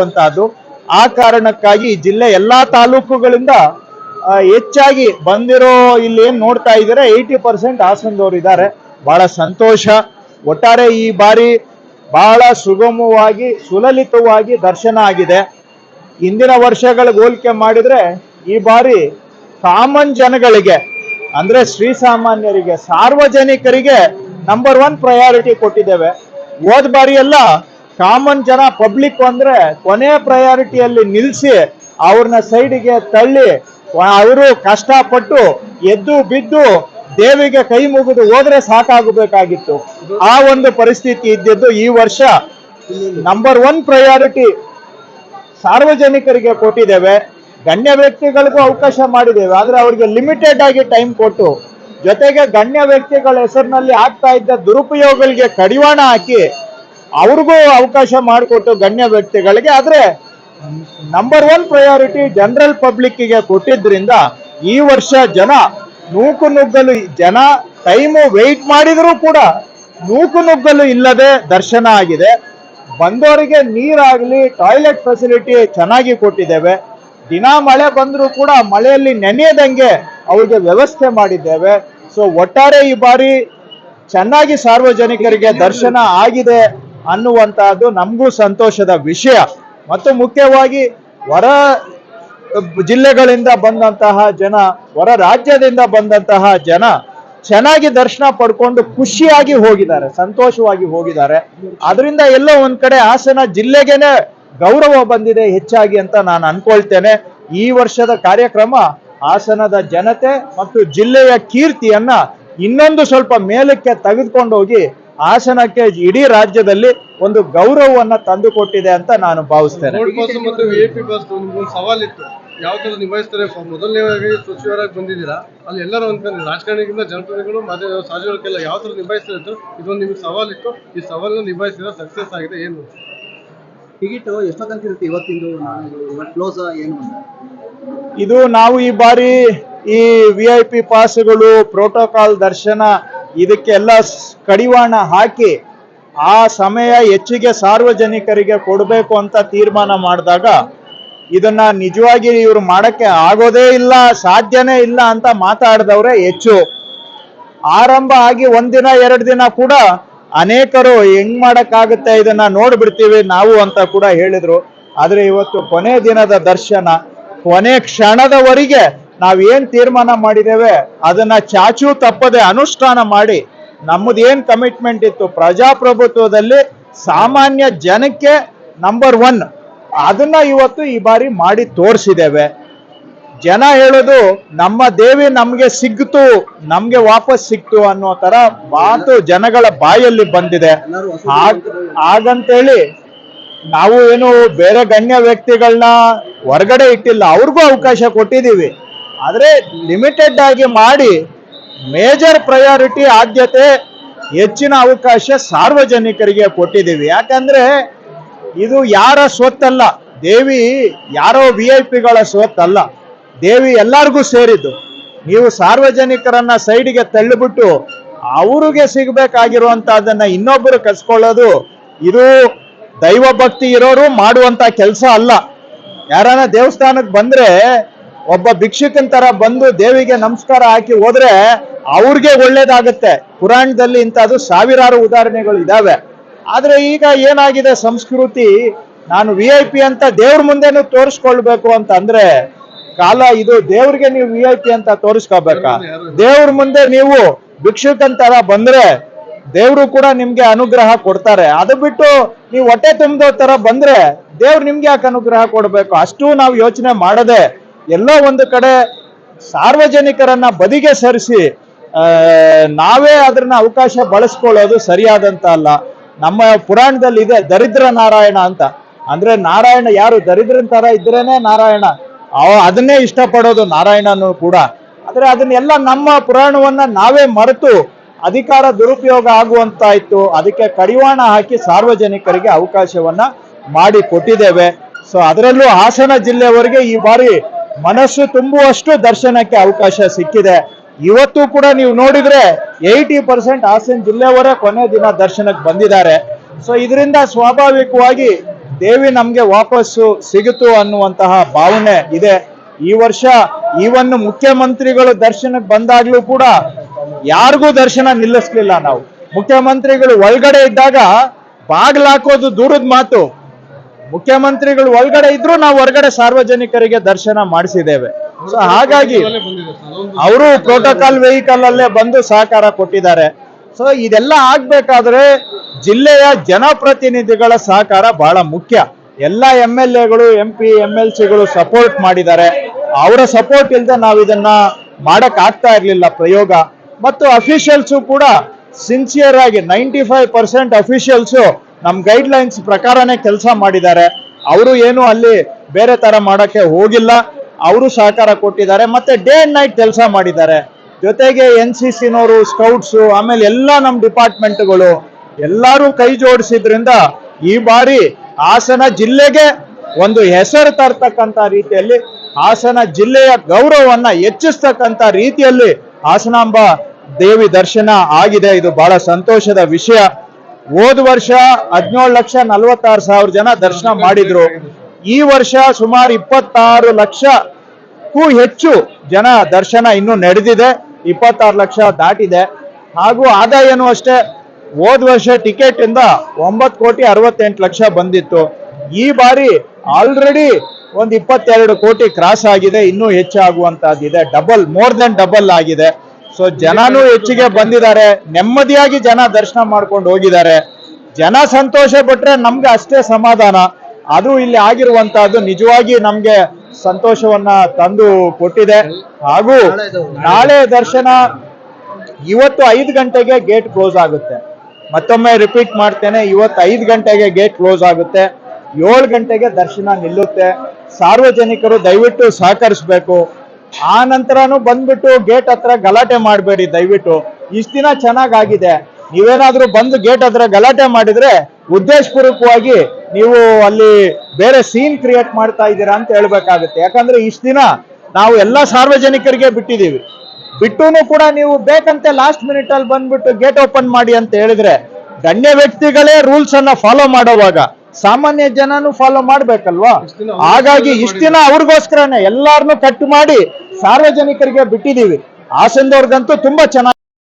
ಮಾಡುವಂತಹದ್ದು ಆ ಕಾರಣಕ್ಕಾಗಿ ಜಿಲ್ಲೆ ಎಲ್ಲಾ ತಾಲೂಕುಗಳಿಂದ ಹೆಚ್ಚಾಗಿ ಬಂದಿರೋ ಇಲ್ಲಿ ಏನ್ ನೋಡ್ತಾ ಇದ್ದೀರಾ ಏಯ್ಟಿ ಪರ್ಸೆಂಟ್ ಹಾಸನದವ್ರು ಇದ್ದಾರೆ. ಬಹಳ ಸಂತೋಷ. ಒಟ್ಟಾರೆ ಈ ಬಾರಿ ಬಹಳ ಸುಗಮವಾಗಿ, ಸುಲಲಿತವಾಗಿ ದರ್ಶನ ಆಗಿದೆ. ಹಿಂದಿನ ವರ್ಷಗಳಿಗೆ ಹೋಲಿಕೆ ಮಾಡಿದ್ರೆ ಈ ಬಾರಿ ಕಾಮನ್ ಜನಗಳಿಗೆ, ಅಂದ್ರೆ ಶ್ರೀಸಾಮಾನ್ಯರಿಗೆ ಸಾರ್ವಜನಿಕರಿಗೆ ನಂಬರ್ ಒನ್ ಪ್ರಯಾರಿಟಿ ಕೊಟ್ಟಿದ್ದೇವೆ. ಹೋದ ಬಾರಿ ಎಲ್ಲ ಕಾಮನ್ ಜನ ಪಬ್ಲಿಕ್ ಅಂದ್ರೆ ಕೊನೆ ಪ್ರಯಾರಿಟಿಯಲ್ಲಿ ನಿಲ್ಲಿಸಿ ಅವ್ರನ್ನ ಸೈಡಿಗೆ ತಳ್ಳಿ, ಅವರು ಕಷ್ಟಪಟ್ಟು ಎದ್ದು ಬಿದ್ದು ದೇವಿಗೆ ಕೈ ಮುಗಿದು ಹೋದ್ರೆ ಸಾಕಾಗಬೇಕಾಗಿತ್ತು. ಆ ಒಂದು ಪರಿಸ್ಥಿತಿ ಇದ್ದಿದ್ದು ಈ ವರ್ಷ ನಂಬರ್ ಒನ್ ಪ್ರಯಾರಿಟಿ ಸಾರ್ವಜನಿಕರಿಗೆ ಕೊಟ್ಟಿದ್ದೇವೆ. ಗಣ್ಯ ವ್ಯಕ್ತಿಗಳಿಗೂ ಅವಕಾಶ ಮಾಡಿದ್ದೇವೆ. ಆದ್ರೆ ಅವರಿಗೆ ಲಿಮಿಟೆಡ್ ಆಗಿ ಟೈಮ್ ಕೊಟ್ಟು ಜೊತೆಗೆ ಗಣ್ಯ ವ್ಯಕ್ತಿಗಳ ಹೆಸರಿನಲ್ಲಿ ಆಗ್ತಾ ಇದ್ದ ದುರುಪಯೋಗಗಳಿಗೆ ಕಡಿವಾಣ ಹಾಕಿ ಅವ್ರಿಗೂ ಅವಕಾಶ ಮಾಡಿಕೊಟ್ಟು ಗಣ್ಯ ವ್ಯಕ್ತಿಗಳಿಗೆ, ಆದ್ರೆ ನಂಬರ್ ಒನ್ ಪ್ರಯಾರಿಟಿ ಜನರಲ್ ಪಬ್ಲಿಕ್ಕಿಗೆ ಕೊಟ್ಟಿದ್ರಿಂದ ಈ ವರ್ಷ ಜನ ನೂಕು ನುಗ್ಗಲು, ಜನ ಟೈಮು ವೆಯ್ಟ್ ಮಾಡಿದರೂ ಕೂಡ ನೂಕು ನುಗ್ಗಲು ಇಲ್ಲದೆ ದರ್ಶನ ಆಗಿದೆ. ಬಂದವರಿಗೆ ನೀರಾಗ್ಲಿ ಟಾಯ್ಲೆಟ್ ಫೆಸಿಲಿಟಿ ಚೆನ್ನಾಗಿ ಕೊಟ್ಟಿದ್ದೇವೆ. ದಿನ ಮಳೆ ಬಂದರೂ ಕೂಡ ಮಳೆಯಲ್ಲಿ ನೆನೆಯದಂಗೆ ಅವ್ರಿಗೆ ವ್ಯವಸ್ಥೆ ಮಾಡಿದ್ದೇವೆ. ಸೊ ಒಟ್ಟಾರೆ ಈ ಬಾರಿ ಚೆನ್ನಾಗಿ ಸಾರ್ವಜನಿಕರಿಗೆ ದರ್ಶನ ಆಗಿದೆ. ಅನ್ನುವಂತಹದ್ದು ನಮಗೂ ಸಂತೋಷದ ವಿಷಯ. ಮತ್ತು ಮುಖ್ಯವಾಗಿ ಹೊರ ಜಿಲ್ಲೆಗಳಿಂದ ಬಂದಂತಹ ಜನ ಹೊರ ರಾಜ್ಯದಿಂದ ಬಂದಂತಹ ಜನ ಚೆನ್ನಾಗಿ ದರ್ಶನ ಪಡ್ಕೊಂಡು ಖುಷಿಯಾಗಿ ಹೋಗಿದ್ದಾರೆ, ಸಂತೋಷವಾಗಿ ಹೋಗಿದ್ದಾರೆ. ಅದರಿಂದ ಎಲ್ಲೋ ಒಂದ್ ಕಡೆ ಹಾಸನ ಜಿಲ್ಲೆಗೇನೆ ಗೌರವ ಬಂದಿದೆ ಹೆಚ್ಚಾಗಿ ಅಂತ ನಾನು ಅನ್ಕೊಳ್ತೇನೆ. ಈ ವರ್ಷದ ಕಾರ್ಯಕ್ರಮ ಹಾಸನದ ಜನತೆ ಮತ್ತು ಜಿಲ್ಲೆಯ ಕೀರ್ತಿಯನ್ನ ಇನ್ನೊಂದು ಸ್ವಲ್ಪ ಮೇಲಕ್ಕೆ ತೆಗೆದುಕೊಂಡು ಹೋಗಿ ಹಾಸನಕ್ಕೆ ಇಡೀ ರಾಜ್ಯದಲ್ಲಿ ಒಂದು ಗೌರವವನ್ನ ತಂದುಕೊಟ್ಟಿದೆ ಅಂತ ನಾನು ಭಾವಿಸ್ತೇನೆ. ಸವಾಲಿತ್ತು. ಯಾವ ತರ ನಿಭಾಯಿಸ್ತಾರೆ ಮೊದಲನೇವಾಗಿ ಸಚಿವರಾಗಿ ಬಂದಿದ್ದೀರಾ? ಅಲ್ಲಿ ಎಲ್ಲರೂ ಅನ್ಕೊಂಡ್ರೆ ರಾಜಕಾರಣಿಗಳಿಂದ ಜನಪ್ರತಿನಿಧಿಗಳು ಮತ್ತೆ ಸಾರ್ವಜನಿಕರೆಲ್ಲ ಯಾವ ತರ ನಿಭಾಯಿಸ್ತಾರೆ ಅಂತ ಇದೊಂದು ನಿಮ್ಗೆ ಸವಾಲಿತ್ತು. ಈ ಸವಾಲನ್ನ ನಿಭಾಯಿಸಿದ್ರೆ ಸಕ್ಸಸ್ ಆಗಿದೆ ಏನು ಟಿಕೆಟ್ ಎಷ್ಟೊತ್ತಂಕ ಇರುತ್ತೆ ಇವತ್ತಿಂದು? ಇವತ್ತು ಕ್ಲೋಸ್ ಏನು ಇದು ನಾವು ಈ ಬಾರಿ ಈ ವಿ ಐ ಪಿ ಪಾಸ್ಗಳು ಪ್ರೋಟೋಕಾಲ್ ದರ್ಶನ ಇದಕ್ಕೆಲ್ಲ ಕಡಿವಾಣ ಹಾಕಿ ಆ ಸಮಯ ಹೆಚ್ಚಿಗೆ ಸಾರ್ವಜನಿಕರಿಗೆ ಕೊಡಬೇಕು ಅಂತ ತೀರ್ಮಾನ ಮಾಡಿದಾಗ ಇದನ್ನ ನಿಜವಾಗಿ ಇವರು ಮಾಡಕ್ಕೆ ಆಗೋದೇ ಇಲ್ಲ, ಸಾಧ್ಯನೇ ಇಲ್ಲ ಅಂತ ಮಾತಾಡಿದವ್ರೆ ಹೆಚ್ಚು. ಆರಂಭ ಆಗಿ ಒಂದಿನ ಎರಡು ದಿನ ಕೂಡ ಅನೇಕರು ಹೆಂಗ್ ಮಾಡಕ್ಕಾಗುತ್ತೆ ಇದನ್ನ ನೋಡ್ಬಿಡ್ತೀವಿ ನಾವು ಅಂತ ಕೂಡ ಹೇಳಿದ್ರು. ಆದ್ರೆ ಇವತ್ತು ಕೊನೆ ದಿನದ ದರ್ಶನ, ಕೊನೆ ಕ್ಷಣದವರೆಗೆ ನಾವೇನ್ ತೀರ್ಮಾನ ಮಾಡಿದ್ದೇವೆ, ಅದನ್ನ ಚಾಚೂ ತಪ್ಪದೆ ಅನುಷ್ಠಾನ ಮಾಡಿ, ನಮ್ಮದೇನ್ ಕಮಿಟ್ಮೆಂಟ್ ಇತ್ತು, ಪ್ರಜಾಪ್ರಭುತ್ವದಲ್ಲಿ ಸಾಮಾನ್ಯ ಜನಕ್ಕೆ ನಂಬರ್ ಒನ್ ಅದನ್ನ ಇವತ್ತು ಈ ಬಾರಿ ಮಾಡಿ ತೋರಿಸಿದ್ದೇವೆ. ಜನ ಹೇಳೋದು, ನಮ್ಮ ದೇವಿ ನಮ್ಗೆ ಸಿಗ್ತು, ನಮ್ಗೆ ವಾಪಸ್ ಸಿಕ್ತು ಅನ್ನೋ ತರ ಮಾತು ಜನಗಳ ಬಾಯಲ್ಲಿ ಬಂದಿದೆ. ಹಾಗಂತೇಳಿ ನಾವು ಏನು ಬೇರೆ ಗಣ್ಯ ವ್ಯಕ್ತಿಗಳನ್ನ ಹೊರಗಡೆ ಇಟ್ಟಿಲ್ಲ, ಅವ್ರಿಗೂ ಅವಕಾಶ ಕೊಟ್ಟಿದ್ದೀವಿ. ಆದ್ರೆ ಲಿಮಿಟೆಡ್ ಆಗಿ ಮಾಡಿ ಮೇಜರ್ ಪ್ರಯಾರಿಟಿ ಆದ್ಯತೆ ಹೆಚ್ಚಿನ ಅವಕಾಶ ಸಾರ್ವಜನಿಕರಿಗೆ ಕೊಟ್ಟಿದ್ದೀವಿ. ಯಾಕಂದ್ರೆ ಇದು ಯಾರ ಸ್ವತ್ತಲ್ಲ. ದೇವಿ ಯಾರೋ ವಿ ಐ ಪಿಗಳ ಸ್ವತ್ತಲ್ಲ. ದೇವಿ ಎಲ್ಲರಿಗೂ ಸೇರಿದ್ದು. ನೀವು ಸಾರ್ವಜನಿಕರನ್ನ ಸೈಡ್ಗೆ ತಳ್ಳಿಬಿಟ್ಟು ಅವ್ರಿಗೆ ಸಿಗಬೇಕಾಗಿರುವಂತಹದನ್ನ ಇನ್ನೊಬ್ಬರು ಕಸ್ಕೊಳ್ಳೋದು ಇದು ದೈವ ಭಕ್ತಿ ಇರೋರು ಮಾಡುವಂತ ಕೆಲಸ ಅಲ್ಲ. ಯಾರನ್ನ ದೇವಸ್ಥಾನಕ್ಕೆ ಬಂದ್ರೆ ಒಬ್ಬ ಭಿಕ್ಷುಕನ್ ತರ ಬಂದು ದೇವಿಗೆ ನಮಸ್ಕಾರ ಹಾಕಿ ಹೋದ್ರೆ ಅವ್ರಿಗೆ ಒಳ್ಳೇದಾಗತ್ತೆ. ಪುರಾಣದಲ್ಲಿ ಇಂಥದ್ದು ಸಾವಿರಾರು ಉದಾಹರಣೆಗಳು ಇದಾವೆ. ಆದ್ರೆ ಈಗ ಏನಾಗಿದೆ ಸಂಸ್ಕೃತಿ? ನಾನು ವಿ ಐ ಪಿ ಅಂತ ದೇವ್ರ ಮುಂದೆನೂ ತೋರಿಸ್ಕೊಳ್ಬೇಕು ಅಂತ ಅಂದ್ರೆ ಕಾಲ ಇದು ದೇವ್ರಿಗೆ ನೀವು ವಿ ಐ ಪಿ ಅಂತ ತೋರಿಸ್ಕೋಬೇಕಾ ದೇವ್ರ ಮುಂದೆ ನೀವು ಭಿಕ್ಷುಕನ್ ತರ ಬಂದ್ರೆ ದೇವ್ರು ಕೂಡ ನಿಮ್ಗೆ ಅನುಗ್ರಹ ಕೊಡ್ತಾರೆ. ಅದು ಬಿಟ್ಟು ನೀವು ಹೊಟ್ಟೆ ತುಂಬದೋ ತರ ಬಂದ್ರೆ ದೇವ್ರು ನಿಮ್ಗೆ ಯಾಕೆ ಅನುಗ್ರಹ ಕೊಡ್ಬೇಕು? ಅಷ್ಟು ನಾವು ಯೋಚನೆ ಮಾಡದೆ ಎಲ್ಲೋ ಒಂದು ಕಡೆ ಸಾರ್ವಜನಿಕರನ್ನ ಬದಿಗೆ ಸರಿಸಿ ನಾವೇ ಅದನ್ನ ಅವಕಾಶ ಬಳಸ್ಕೊಳ್ಳೋದು ಸರಿಯಾದಂತ ಅಲ್ಲ. ನಮ್ಮ ಪುರಾಣದಲ್ಲಿ ಇದೆ, ದರಿದ್ರ ನಾರಾಯಣ ಅಂತ. ಅಂದ್ರೆ ನಾರಾಯಣ ಯಾರು? ದರಿದ್ರನ್ ತರ ಇದ್ರೇನೆ ನಾರಾಯಣ. ಅದನ್ನೇ ಇಷ್ಟಪಡೋದು ನಾರಾಯಣನು ಕೂಡ. ಆದ್ರೆ ಅದನ್ನೆಲ್ಲ ನಮ್ಮ ಪುರಾಣವನ್ನ ನಾವೇ ಮರೆತು ಅಧಿಕಾರ ದುರುಪಯೋಗ ಆಗುವಂತಾಯ್ತು. ಅದಕ್ಕೆ ಕಡಿವಾಣ ಹಾಕಿ ಸಾರ್ವಜನಿಕರಿಗೆ ಅವಕಾಶವನ್ನ ಮಾಡಿ ಕೊಟ್ಟಿದ್ದೇವೆ. ಸೊ ಅದರಲ್ಲೂ ಹಾಸನ ಜಿಲ್ಲೆಯವರೆಗೆ ಈ ಬಾರಿ ಮನಸ್ಸು ತುಂಬುವಷ್ಟು ದರ್ಶನಕ್ಕೆ ಅವಕಾಶ ಸಿಕ್ಕಿದೆ. ಇವತ್ತು ಕೂಡ ನೀವು ನೋಡಿದ್ರೆ ಏಯ್ಟಿ ಪರ್ಸೆಂಟ್ ಹಾಸನ ಜಿಲ್ಲೆಯವರೇ ಕೊನೆ ದಿನ ದರ್ಶನಕ್ಕೆ ಬಂದಿದ್ದಾರೆ. ಸೊ ಇದರಿಂದ ಸ್ವಾಭಾವಿಕವಾಗಿ ದೇವಿ ನಮ್ಗೆ ವಾಪಸ್ಸು ಸಿಗುತ್ತು ಅನ್ನುವಂತಹ ಭಾವನೆ ಇದೆ. ಈ ವರ್ಷ ಈವನ್ನು ಮುಖ್ಯಮಂತ್ರಿಗಳು ದರ್ಶನಕ್ಕೆ ಬಂದಾಗ್ಲೂ ಕೂಡ ಯಾರಿಗೂ ದರ್ಶನ ನಿಲ್ಲಿಸ್ಲಿಲ್ಲ ನಾವು. ಮುಖ್ಯಮಂತ್ರಿಗಳು ಒಳಗಡೆ ಇದ್ದಾಗ ಬಾಗ್ಲಾಕೋದು ದೂರದ ಮಾತು. ಮುಖ್ಯಮಂತ್ರಿಗಳು ಒಳಗಡೆ ಇದ್ರು ನಾವು ಹೊರಗಡೆ ಸಾರ್ವಜನಿಕರಿಗೆ ದರ್ಶನ ಮಾಡಿಸಿದ್ದೇವೆ. ಸೊ ಹಾಗಾಗಿ ಅವರು ಪ್ರೋಟೋಕಾಲ್ ವೆಹಿಕಲ್ ಅಲ್ಲೇ ಬಂದು ಸಹಕಾರ ಕೊಟ್ಟಿದ್ದಾರೆ. ಸೊ ಇದೆಲ್ಲ ಆಗ್ಬೇಕಾದ್ರೆ ಜಿಲ್ಲೆಯ ಜನಪ್ರತಿನಿಧಿಗಳ ಸಹಕಾರ ಬಹಳ ಮುಖ್ಯ. ಎಲ್ಲ ಎಂ ಎಲ್ ಎಗಳು ಎಂ ಪಿ ಎಂ ಎಲ್ ಸಿಗಳು ಸಪೋರ್ಟ್ ಮಾಡಿದ್ದಾರೆ. ಅವರ ಸಪೋರ್ಟ್ ಇಲ್ಲದೆ ನಾವು ಇದನ್ನ ಮಾಡಕ್ ಆಗ್ತಾ ಇರ್ಲಿಲ್ಲ ಪ್ರಯೋಗ. ಮತ್ತು ಅಫಿಷಿಯಲ್ಸು ಕೂಡ ಸಿನ್ಸಿಯರ್ ಆಗಿ ನೈಂಟಿ ಫೈವ್ ಪರ್ಸೆಂಟ್ ಅಫಿಷಿಯಲ್ಸು ನಮ್ ಗೈಡ್ಲೈನ್ಸ್ ಪ್ರಕಾರನೇ ಕೆಲಸ ಮಾಡಿದ್ದಾರೆ. ಅವರು ಏನು ಅಲ್ಲಿ ಬೇರೆ ತರ ಮಾಡೋಕ್ಕೆ ಹೋಗಿಲ್ಲ. ಅವರು ಸಹಕಾರ ಕೊಟ್ಟಿದ್ದಾರೆ ಮತ್ತೆ ಡೇ ಅಂಡ್ ನೈಟ್ ಕೆಲಸ ಮಾಡಿದ್ದಾರೆ. ಜೊತೆಗೆ ಎನ್ ಸಿ ಸಿನವರು ಸ್ಕೌಟ್ಸು ಆಮೇಲೆ ಎಲ್ಲ ನಮ್ಮ ಡಿಪಾರ್ಟ್ಮೆಂಟ್ಗಳು ಎಲ್ಲರೂ ಕೈ ಜೋಡಿಸಿದ್ರಿಂದ ಈ ಬಾರಿ ಹಾಸನ ಜಿಲ್ಲೆಗೆ ಒಂದು ಹೆಸರು ತರ್ತಕ್ಕಂತ ರೀತಿಯಲ್ಲಿ ಹಾಸನ ಜಿಲ್ಲೆಯ ಗೌರವವನ್ನ ಹೆಚ್ಚಿಸ್ತಕ್ಕಂಥ ರೀತಿಯಲ್ಲಿ ಹಾಸನಾಂಬ ದೇವಿ ದರ್ಶನ ಆಗಿದೆ. ಇದು ಬಹಳ ಸಂತೋಷದ ವಿಷಯ. ಹೋದ ವರ್ಷ ಹದಿನೇಳು ಲಕ್ಷ ನಲವತ್ತಾರು ಸಾವಿರ ಜನ ದರ್ಶನ ಮಾಡಿದ್ರು. ಈ ವರ್ಷ ಸುಮಾರು ಇಪ್ಪತ್ತಾರು ಲಕ್ಷಕ್ಕೂ ಹೆಚ್ಚು ಜನ ದರ್ಶನ ಇನ್ನೂ ನಡೆದಿದೆ. ಇಪ್ಪತ್ತಾರು ಲಕ್ಷ ದಾಟಿದೆ. ಹಾಗೂ ಆದಾಯನೂ ಅಷ್ಟೇ. ಹೋದ ವರ್ಷ ಟಿಕೆಟ್ ಇಂದ ಒಂಬತ್ತು ಕೋಟಿ ಅರವತ್ತೆಂಟು ಲಕ್ಷ ಬಂದಿತ್ತು. ಈ ಬಾರಿ ಆಲ್ರೆಡಿ ಒಂದು ಇಪ್ಪತ್ತೆರಡು ಕೋಟಿ ಕ್ರಾಸ್ ಆಗಿದೆ. ಇನ್ನೂ ಹೆಚ್ಚಾಗುವಂತಹದ್ದಿದೆ. ಡಬಲ್, ಮೋರ್ ದೆನ್ ಡಬಲ್ ಆಗಿದೆ. ಸೊ ಜನನು ಹೆಚ್ಚಿಗೆ ಬಂದಿದ್ದಾರೆ. ನೆಮ್ಮದಿಯಾಗಿ ಜನ ದರ್ಶನ ಮಾಡ್ಕೊಂಡು ಹೋಗಿದ್ದಾರೆ. ಜನ ಸಂತೋಷ ಪಟ್ರೆ ನಮ್ಗೆ ಅಷ್ಟೇ ಸಮಾಧಾನ. ಅದು ಇಲ್ಲಿ ಆಗಿರುವಂತಹದ್ದು ನಿಜವಾಗಿ ನಮ್ಗೆ ಸಂತೋಷವನ್ನ ತಂದು ಕೊಟ್ಟಿದೆ. ಹಾಗೂ ನಾಳೆ ದರ್ಶನ ಇವತ್ತು ಐದು ಗಂಟೆಗೆ ಗೇಟ್ ಕ್ಲೋಸ್ ಆಗುತ್ತೆ. ಮತ್ತೊಮ್ಮೆ ರಿಪೀಟ್ ಮಾಡ್ತೇನೆ, ಇವತ್ತು ಐದು ಗಂಟೆಗೆ ಗೇಟ್ ಕ್ಲೋಸ್ ಆಗುತ್ತೆ. ಏಳು ಗಂಟೆಗೆ ದರ್ಶನ ನಿಲ್ಲುತ್ತೆ. ಸಾರ್ವಜನಿಕರು ದಯವಿಟ್ಟು ಸಹಕರಿಸಬೇಕು. ಆ ನಂತರನು ಬಂದ್ಬಿಟ್ಟು ಗೇಟ್ ಹತ್ರ ಗಲಾಟೆ ಮಾಡಬೇಡಿ, ದಯವಿಟ್ಟು. ಇಷ್ಟ ದಿನ ಚೆನ್ನಾಗಾಗಿದೆ. ನೀವೇನಾದ್ರೂ ಬಂದು ಗೇಟ್ ಹತ್ರ ಗಲಾಟೆ ಮಾಡಿದ್ರೆ ಉದ್ದೇಶಪೂರ್ವಕವಾಗಿ ನೀವು ಅಲ್ಲಿ ಬೇರೆ ಸೀನ್ ಕ್ರಿಯೇಟ್ ಮಾಡ್ತಾ ಇದ್ದೀರಾ ಅಂತ ಹೇಳ್ಬೇಕಾಗುತ್ತೆ. ಯಾಕಂದ್ರೆ ಇಷ್ಟ ದಿನ ನಾವು ಎಲ್ಲ ಸಾರ್ವಜನಿಕರಿಗೆ ಬಿಟ್ಟಿದ್ದೀವಿ. ಬಿಟ್ಟುನು ಕೂಡ ನೀವು ಬೇಕಂತೆ ಲಾಸ್ಟ್ ಮಿನಿಟ್ ಅಲ್ಲಿ ಬಂದ್ಬಿಟ್ಟು ಗೇಟ್ ಓಪನ್ ಮಾಡಿ ಅಂತ ಹೇಳಿದ್ರೆ ಗಣ್ಯ ವ್ಯಕ್ತಿಗಳೇ ರೂಲ್ಸ್ ಅನ್ನ ಫಾಲೋ ಮಾಡೋವಾಗ ಸಾಮಾನ್ಯ ಜನನು ಫಾಲೋ ಮಾಡ್ಬೇಕಲ್ವಾ? ಹಾಗಾಗಿ ಇಷ್ಟ ದಿನ ಅವ್ರಿಗೋಸ್ಕರನೇ ಎಲ್ಲಾರನ್ನು ಕಟ್ ಮಾಡಿ ಸಾರ್ವಜನಿಕರಿಗೆ ಬಿಟ್ಟಿದ್ದೀವಿ. ಹಾಸನದವ್ರಿಗಂತೂ ತುಂಬಾ ಚೆನ್ನಾಗಿ